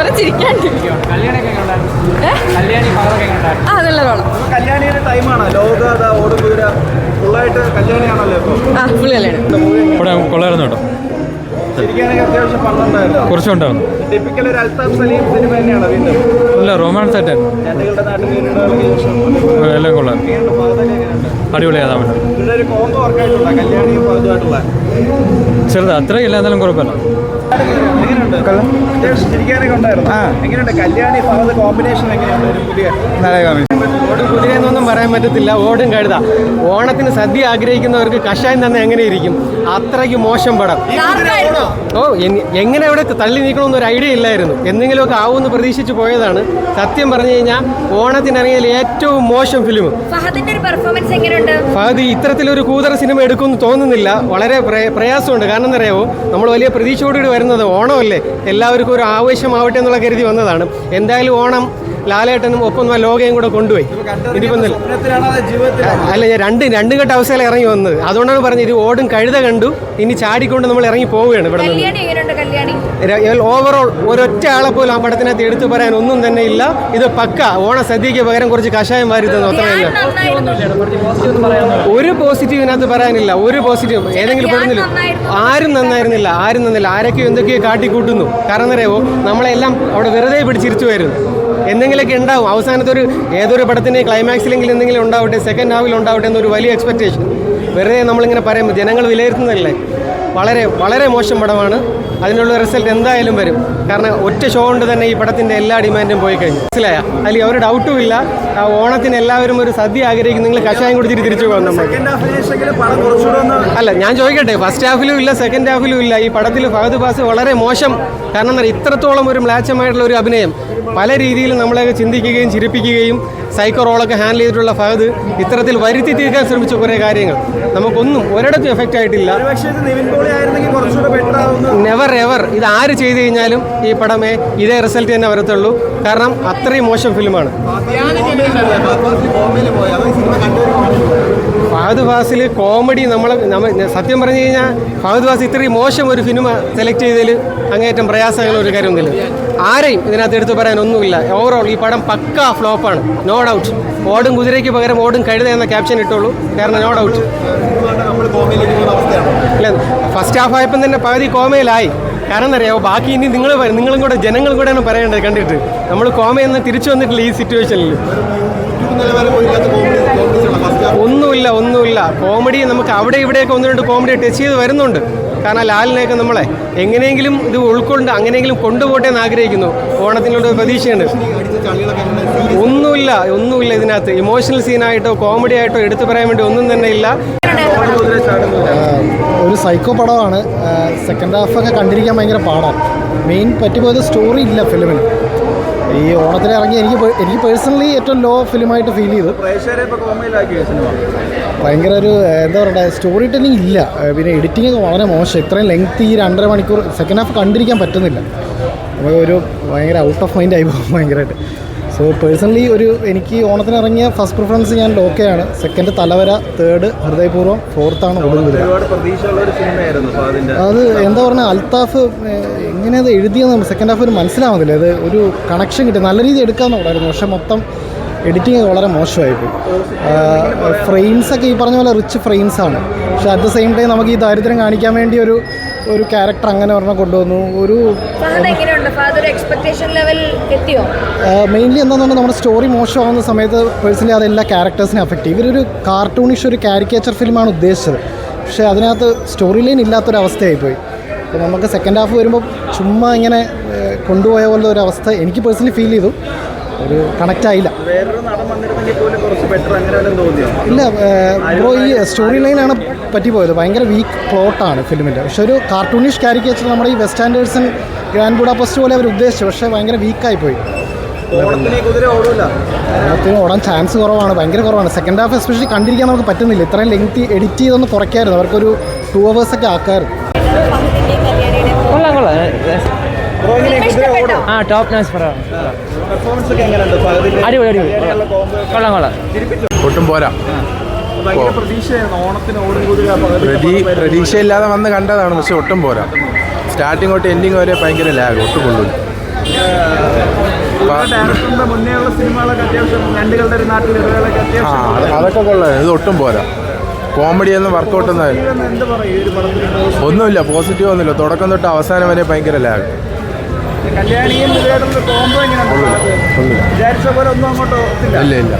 കുറെ ചിരിക്കാണ്ട് കല്യാണിയൊക്കെ എങ്ങനെ കല്യാണി പകലൊക്കെ എങ്ങനെ ഉണ്ടായിരുന്നു? ആ നല്ല റോളം കല്യാണിയുടെ ടൈമാണ് ലോക ഓടുപൂര ഫുള്ളായിട്ട് കല്യാണിയാണല്ലോ ഇപ്പോൾ ആ ഫുൾ കല്യാണം. ഇവിടെ കൊള്ളായിരുന്നു കേട്ടോ. കുറച്ചുണ്ടായിരുന്നു. ഇല്ല റൊമാൻസ് ആയിട്ടായിരുന്നു. എല്ലാം അടിപൊളിയാതാ പറ്റും ചെറുത് അത്രയില്ല എന്നാലും കുഴപ്പമില്ല. ഫഹദ് കോമ്പിനേഷൻ എങ്ങനെയുണ്ട് ഒരു പുതിയ ഓടും കുതിരയെന്നൊന്നും പറയാൻ പറ്റത്തില്ല. ഓടും കഴുത. ഓണത്തിന് സദ്യ ആഗ്രഹിക്കുന്നവർക്ക് കഷായം തന്നെ എങ്ങനെ ഇരിക്കും അത്രയ്ക്ക് മോശം പടം. ഓ എങ്- എങ്ങനെ അവിടെ തള്ളി നീക്കണമെന്ന് ഒരു ഐഡിയ ഇല്ലായിരുന്നു. എന്തെങ്കിലുമൊക്കെ ആവുമെന്ന് പ്രതീക്ഷിച്ചു പോയതാണ്. സത്യം പറഞ്ഞു കഴിഞ്ഞാൽ ഓണത്തിനിറങ്ങിയതിൽ ഏറ്റവും മോശം ഫിലിം ഫഹദ് ഇത്തരത്തിലൊരു കൂതറ സിനിമ എടുക്കുമെന്ന് തോന്നുന്നില്ല. വളരെ പ്രയ- പ്രയാസമുണ്ട്. കാരണം എന്നറിയാമോ നമ്മൾ വലിയ പ്രതീക്ഷയോടുകൂടി വരുന്നത് ഓണമല്ലേ? എല്ലാവർക്കും ഒരു ആവേശമാവട്ടെ എന്നുള്ള കരുതി വന്നതാണ്. എന്തായാലും ഓണം ലാലേട്ടനും ഒപ്പം ലോകയും കൂടെ കൊണ്ടുപോയി. ഇതിപ്പം അല്ല ഞാൻ രണ്ട് രണ്ട് ഘട്ട അവസ്ഥയിൽ ഇറങ്ങി വന്നത്. അതുകൊണ്ടാണ് പറഞ്ഞത് ഇത് ഓടും കഴുത കണ്ടു ഇനി ചാടിക്കൊണ്ട് നമ്മൾ ഇറങ്ങി പോവുകയാണ് ഇവിടെ നിന്ന്. ഓവറോൾ ഒരൊറ്റ ആളെ പോലും ആ പടത്തിനകത്ത് എടുത്തു പറയാൻ ഒന്നും തന്നെ ഇല്ല. ഇത് പക്ക ഓണ സദ്യക്ക് പകരം കുറച്ച് കഷായം വാരി തന്നു അത്ര തന്നെ ഒരു പോസിറ്റീവിനകത്ത് പറയാനില്ല ഒരു പോസിറ്റീവ് ഏതെങ്കിലും പെടുന്നില്ല. ആരും നന്നായിരുന്നില്ല ആരും നന്നില്ല ആരൊക്കെയോ എന്തൊക്കെയോ കാട്ടിക്കൂട്ടുന്നു. കാരണം നമ്മളെല്ലാം അവിടെ വെറുതെ പിടിച്ചിരിച്ചുമായിരുന്നു എന്തെങ്കിലുമൊക്കെ ഉണ്ടാവും. അവസാനത്തെ ഒരു ഏതൊരു പടത്തിന്റെ ക്ലൈമാക്സിലെങ്കിലും എന്തെങ്കിലും ഉണ്ടാവട്ടെ സെക്കൻഡ് ഹാഫിൽ ഉണ്ടാവട്ടെ എന്നൊരു വലിയ എക്സ്പെക്റ്റേഷൻ വെറുതെ നമ്മളിങ്ങനെ പറയുമ്പോൾ ജനങ്ങൾ വിലയിരുത്തുന്നതല്ലേ? വളരെ വളരെ മോശം പടമാണ്. അതിനുള്ള റിസൾട്ട് എന്തായാലും വരും. കാരണം ഒറ്റ ഷോ കൊണ്ട് തന്നെ ഈ പടത്തിന്റെ എല്ലാ ഡിമാൻഡും പോയി കഴിഞ്ഞു മനസ്സിലായ? അതിൽ ഒരു ഡൗട്ടും ഇല്ല. ആ ഓണത്തിന് എല്ലാവരും ഒരു സദ്യ ആഗ്രഹിക്കും നിങ്ങൾ കഷായം കുടിച്ചിട്ട് തിരിച്ചു പോകാൻ നമ്മൾ അല്ല ഞാൻ ചോദിക്കട്ടെ. ഫസ്റ്റ് ഹാഫിലും ഇല്ല സെക്കൻഡ് ഹാഫിലും ഇല്ല. ഈ പടത്തിൽ ഫഹദ് ബാസ് വളരെ മോശം കാരണം എന്താ ഇത്രത്തോളം ഒരു മ്ലാച്ചമായിട്ടുള്ള ഒരു അഭിനയം. പല രീതിയിൽ നമ്മളെ ചിന്തിക്കുകയും ചിരിപ്പിക്കുകയും സൈക്കോ റോളൊക്കെ ഹാൻഡിൽ ചെയ്തിട്ടുള്ള ഫഹദ് ഇത്തരത്തിൽ വരുത്തി തീർക്കാൻ ശ്രമിച്ച കുറേ കാര്യങ്ങൾ. നമുക്കൊന്നും ഒരിടത്തും എഫക്റ്റ് ആയിട്ടില്ല. ഒരുപക്ഷെ നിവിൻ പോളി ആയിരുന്നെങ്കിൽ കുറച്ചുകൂടെ ബെറ്റർ ആവുന്ന നെവർ എവർ ഇത് ആര് ചെയ്തു കഴിഞ്ഞാലും ഈ പടമേ ഇതേ റിസൾട്ട് തന്നെ വരത്തുള്ളൂ. കാരണം അത്രയും മോശം ഫിലിമാണ് ഫഹദ് ഫാസിൽ കോമഡി നമ്മൾ നമ്മ സത്യം പറഞ്ഞു കഴിഞ്ഞാൽ ഫഹദ് ഫാസ് ഇത്രയും മോശം ഒരു സിനിമ സെലക്ട് ചെയ്തതിൽ അങ്ങേറ്റം പ്രയാസങ്ങൾ ഒരു കാര്യമൊന്നുമില്ല ആരെയും ഇതിനകത്ത് എടുത്തു പറയാനൊന്നുമില്ല ഓവറോൾ ഈ പടം പക്ക ഫ്ലോപ്പാണ് നോ ഡൗട്ട് ഓടും കുതിരയ്ക്ക് പകരം ഓടും കഴുത എന്ന ക്യാപ്ഷൻ ഇട്ടുള്ളൂ കാരണം നോ ഡൗട്ട് അല്ല ഫസ്റ്റ് ഹാഫ് ആയപ്പം തന്നെ പകുതി കോമയിലായി കാരണം അറിയാമോ ബാക്കി ഇനി നിങ്ങൾ നിങ്ങളും കൂടെ ജനങ്ങളും കൂടെയാണ് പറയേണ്ടത് കണ്ടിട്ട്. നമ്മൾ കോമയെന്ന് തിരിച്ചു വന്നിട്ടില്ല ഈ സിറ്റുവേഷനിൽ ഒന്നുമില്ല ഒന്നുമില്ല. കോമഡി നമുക്ക് അവിടെ ഇവിടെയൊക്കെ ഒന്ന് രണ്ട് കോമഡി ടച്ച് ചെയ്ത് വരുന്നുണ്ട്. കാരണം ലാലിനെയൊക്കെ നമ്മളെ എങ്ങനെയെങ്കിലും ഇത് ഉൾക്കൊണ്ട് അങ്ങനെയെങ്കിലും കൊണ്ടുപോട്ടെ എന്ന് ആഗ്രഹിക്കുന്നു. ഓണത്തിനുള്ള ഒരു പ്രതീക്ഷയുണ്ട്. ഒന്നുമില്ല ഒന്നുമില്ല ഇതിനകത്ത്. ഇമോഷണൽ സീനായിട്ടോ കോമഡി ആയിട്ടോ എടുത്തു പറയാൻ വേണ്ടി ഒന്നും തന്നെ ഇല്ല. ഒരു സൈക്കോ പടമാണ്. സെക്കൻഡ് ഹാഫ് ഒക്കെ കണ്ടിരിക്കാൻ ഭയങ്കര പാടാണ് മെയിൻ പറ്റിപ്പോയത് സ്റ്റോറി ഇല്ല ഫിലിമിന് ഈ ഓണത്തിന് ഇറങ്ങി എനിക്ക് എനിക്ക് പേഴ്സണലി ഏറ്റവും ലോ ഫിലിമായിട്ട് ഫീൽ ചെയ്തു ഭയങ്കര ഒരു എന്താ പറയുക സ്റ്റോറി ടെല്ലിംഗ് ഇല്ല. പിന്നെ എഡിറ്റിംഗ് ഒക്കെ വളരെ മോശം. ഇത്രയും ലെങ്ത് ഈ രണ്ടര മണിക്കൂർ സെക്കൻഡ് ഹാഫ് കണ്ടിരിക്കാൻ പറ്റുന്നില്ല. ഒരു ഭയങ്കര ഔട്ട് ഓഫ് മൈൻഡ് ആയി പോകും ഭയങ്കരമായിട്ട് സോ പേഴ്സണലി ഒരു എനിക്ക് ഓണത്തിന് ഇറങ്ങിയ ഫസ്റ്റ് പ്രിഫറൻസ് ഞാൻ ലോക്കയാണ് സെക്കൻഡ് തലവര തേർഡ് ഹൃദയപൂർവം ഫോർത്താണ് ആണ് ഒരുപാട് പ്രതീക്ഷയുള്ള ഒരു സിനിമയായിരുന്നു അതിന്റെ. അത് എന്താ പറഞ്ഞാൽ അൽത്താഫ് എങ്ങനെ അത് എഴുതിയെന്ന് സെക്കൻഡ് ഹാഫ് ഒരു മനസ്സിലാവുന്നില്ല. അത് ഒരു കണക്ഷൻ കിട്ടി. നല്ല രീതിയിൽ എടുക്കാമെന്നുണ്ടായിരുന്നു പക്ഷെ മൊത്തം എഡിറ്റിംഗ് വളരെ മോശമായിപ്പോയി. ഫ്രെയിംസ് ഒക്കെ ഈ പറഞ്ഞ പോലെ റിച്ച് ഫ്രെയിംസ് ആണ്. പക്ഷെ അറ്റ് ദ സെയിം ടൈം നമുക്ക് ഈ ദാരിദ്ര്യം കാണിക്കാൻ വേണ്ടി ഒരു ഒരു ക്യാരക്ടർ അങ്ങനെ പറഞ്ഞാൽ കൊണ്ടുവന്നു. ഒരു എങ്ങനെയുണ്ട് എക്സ്പെക്ടേഷൻ ലെവൽ എത്തിയോ? മെയിൻലി എന്താണെന്ന് പറഞ്ഞാൽ നമ്മുടെ സ്റ്റോറി മോശമാകുന്ന സമയത്ത് പേഴ്സണലി അത് എല്ലാ ക്യാരക്ടേഴ്സിനെ അഫക്റ്റ് ചെയ്യും. ഇവരൊരു കാർട്ടൂണിഷ് ഒരു കാരിക്കേച്ചർ ഫിലിമാണ് ഉദ്ദേശിച്ചത്. പക്ഷേ അതിനകത്ത് സ്റ്റോറി ലൈൻ ഇല്ലാത്തൊരവസ്ഥയായിപ്പോയി. അപ്പോൾ നമുക്ക് സെക്കൻഡ് ഹാഫ് വരുമ്പോൾ ചുമ്മാ ഇങ്ങനെ കൊണ്ടുപോയ പോലെ ഒരു അവസ്ഥ എനിക്ക് പേഴ്സണലി ഫീൽ ചെയ്തു. ഒരു കണക്റ്റ് ആയില്ല. ഇല്ല ബ്രോ ഈ സ്റ്റോറി ലൈനാണ് പറ്റിപ്പോയത്. ഭയങ്കര വീക്ക് പ്ലോട്ടാണ് ഫിലിമിന്റെ പക്ഷെ ഒരു കാർട്ടൂണിഷ് കാരിക്കേച്ചർ നമ്മുടെ ഈ വെസ്റ്റ് സ്റ്റാൻഡേർഡ്സൺ ഗ്രാൻഡ് ബുഡാപസ്റ്റ് പോലെ അവർ ഉദ്ദേശിച്ചു പക്ഷേ ഭയങ്കര വീക്കായി പോയി ഓണത്തിന് ഓടൂല. ഓടാൻ ചാൻസ് കുറവാണ് ഭയങ്കര കുറവാണ്. സെക്കൻഡ് ഹാഫ് എസ്പെഷ്യലി കണ്ടിരിക്കാൻ നമുക്ക് പറ്റുന്നില്ല. ഇത്രയും ലെങ്ത് എഡിറ്റ് ചെയ്തൊന്ന് കുറയ്ക്കായിരുന്നു. അവർക്കൊരു ടു അവേഴ്സൊക്കെ ആക്കായിരുന്നു. കൊള്ളാം കൊള്ളാം. ആ ടോപ്പ് നാച്ച് ഒക്കെ അടിപൊളി അടിപൊളി. കൊള്ളാം കൊള്ളാം. ഒട്ടും പോരാ. പ്രതീക്ഷയില്ലാതെ വന്ന് കണ്ടതാണ് പക്ഷെ ഒട്ടും പോരാ. സ്റ്റാർട്ടിങ് തൊട്ട് എൻഡിങ് വരെ ഭയങ്കര ലാഗ് ഒട്ടും കൊള്ളില്ല അതൊക്കെ കൊള്ളാം. ഇത് ഒട്ടും പോരാ. കോമഡി ഒന്നും വർക്കൗട്ട് ഒന്നും ഒന്നുമില്ല പോസിറ്റീവ് ഒന്നുമില്ല. തുടക്കം തൊട്ട് അവസാനം വരെ ഭയങ്കര ലാഗ് ഇല്ല ഇല്ല.